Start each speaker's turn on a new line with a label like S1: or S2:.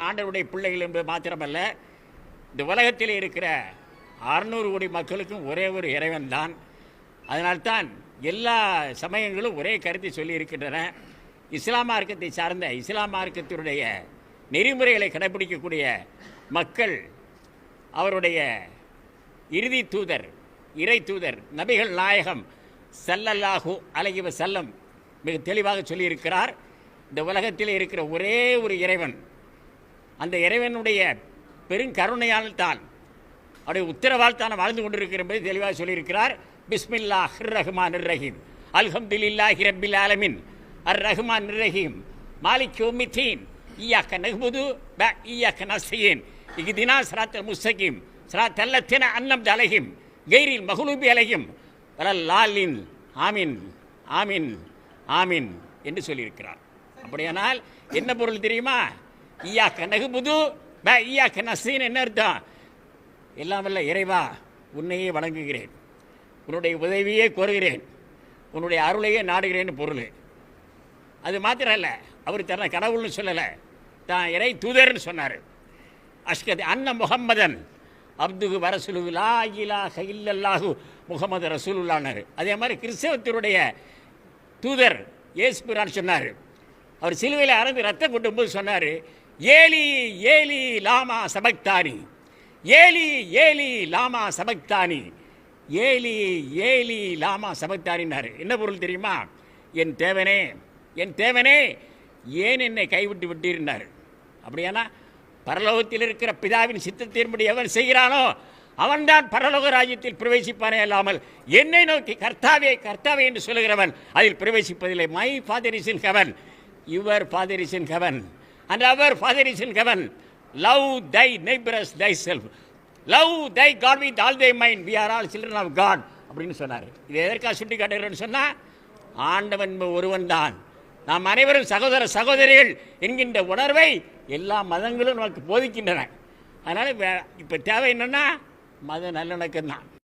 S1: ஆண்டவருடைய பிள்ளைகள் என்பது மாத்திரமல்ல இந்த உலகத்தில் இருக்கிற அறுநூறு கோடி மக்களுக்கும் ஒரே ஒரு இறைவன் தான். அதனால்தான் எல்லா சமயங்களும் ஒரே கருத்தை சொல்லி இருக்கின்றன இஸ்லாம் மார்க்கத்தை சார்ந்த இஸ்லாம் மார்க்கத்தினுடைய நெறிமுறைகளை கடைபிடிக்கக்கூடிய மக்கள் அவருடைய இறுதி தூதர் இறை தூதர் நபிகள் நாயகம் சல்லல்லாஹு அழகிவ செல்லம் மிக தெளிவாக சொல்லியிருக்கிறார். இந்த உலகத்தில் இருக்கிற ஒரே ஒரு இறைவன் அந்த இறைவனுடைய பெருங்கருணையால் தான் அவருடைய உத்தரவால் தான் வாழ்ந்து கொண்டிருக்கிற என்பதை தெளிவாக சொல்லியிருக்கிறார். பிஸ்மில்லா ஹிர் ரஹ்மான் ரஹீம் அல்ஹம்துலில்லாஹி ரபில் ஆலமின். அர் ரஹ்மான் ரஹீம் மாலிக் யோமித்தீன். ஈயாக்க நஹ்புது ப ஈயாக்க நஸ்தீன் இக்தினா சிராத்தல் முஸ்தகிம். சிராத் அல்லத்தின அன்னம் அலைஹிம். கெய்ரில் மகுலூபி அலகிம் வலல்லாலின் ஆமின். ஆமின். ஆமின். என்று சொல்லியிருக்கிறார். அப்படியானால் என்ன பொருள் தெரியுமா? ஈயாக்க நகுமுது ப ஈயாக்க நஸ்தீன் என்ன அர்த்தம்? எல்லாம் வல்ல இறைவா உன்னையே வணங்குகிறேன். உன்னுடைய உதவியே கோருகிறேன். உன்னுடைய அருளையே நாடுகிறேன்னு பொருள். அது மாத்திரம் இல்லை அவர் தன்னை கடவுள்னு சொல்லலை. தான் இறை தூதர்னு சொன்னார். அஷ்கத் அன்ன முகம்மதன் அப்துகு வரசுலு லா இலாஹ இல்லல்லாஹு முகமது ரசூலுல்லானார் அதே மாதிரி கிறிஸ்தவத்தினுடைய தூதர் ஏசுபிரான் சொன்னார். அவர் சிலுவையில் அறந்து ரத்தம் கொண்டும்போது சொன்னார் ஏலி ஏலி லாமா சபக்தானி. ஏலி ஏலி லாமா சபக்தானி. ஏலி ஏலி லாமா சபக்தானின்னாரு. என்ன பொருள் தெரியுமா? என் தேவனே என் தேவனே ஏன் என்னை கைவிட்டு விட்டீர்னார்? அப்படியானா பரலோகத்தில் இருக்கிற பிதாவின் சித்தத்தின்படி எவன் செய்கிறானோ அவன்தான் பரலோக ராஜ்யத்தில் பிரவேசிப்பானே அல்லாமல் என்னை நோக்கி கர்த்தாவே கர்த்தாவே என்று சொல்லுகிறவன் அதில் பிரவேசிப்பதில்லை. My father is in heaven your father is in heaven and our father is in heaven love thy neighbours thy self love thy God with all thy mind we are all children of God அப்படின்னு சொன்னார். இது எதற்காக சுட்டி காட்டுகிறேன்னு சொன்னால் ஆண்டவன் ஒருவன் தான். நாம் அனைவரும் சகோதர சகோதரிகள் என்கின்ற உணர்வை எல்லா மதங்களும் நமக்கு போதிக்கின்றன. அதனால் இப்போ தேவை என்னென்னா மத நல்லிணக்கம் தான்